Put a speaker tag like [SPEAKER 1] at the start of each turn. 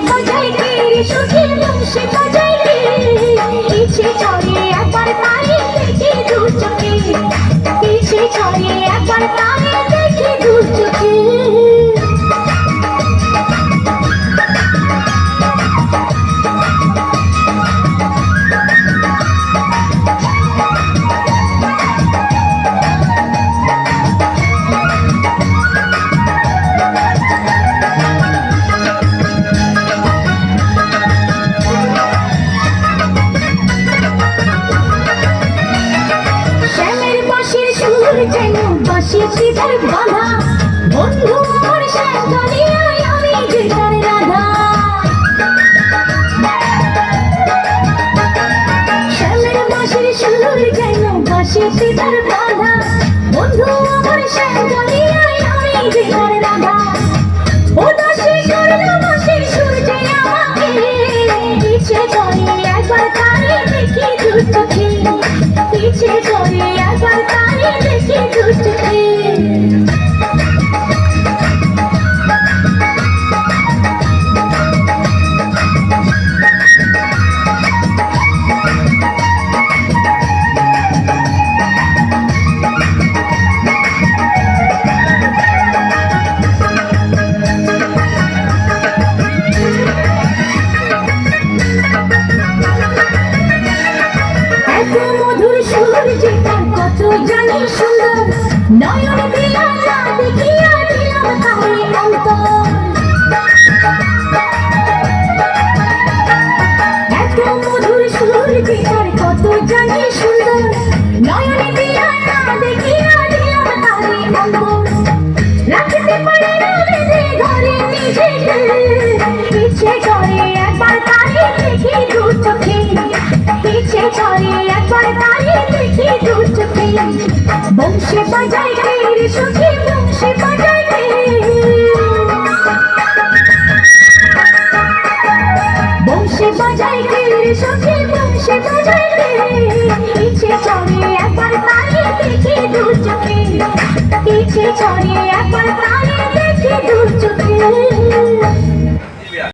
[SPEAKER 1] বংশী কে রে সুখী বংশী সে রে যেন বাঁশি সিতার বাঁধা। বন্ধু, আমার শ্যামকালিয়ায় আমি যে তার রাধা শ্যামের বাঁশির সুর যেন বাঁশি সিতার বাঁধা। বন্ধু, আমার শ্যামকালিয়ায় আমি যে তার রাধা উদাসী করল বাঁশির সুর যে আমাকে ইচ্ছে করে, একবার তারে দেখি দু চোখে। ইচ্ছে করে যে তার কত জানি সুন্দর। নয়ন বংশে বাজাই রে সখী বংশে বাজাই রে বংশে বাজাই রে সখী বংশে বাজাই রে ইচ্ছে চলে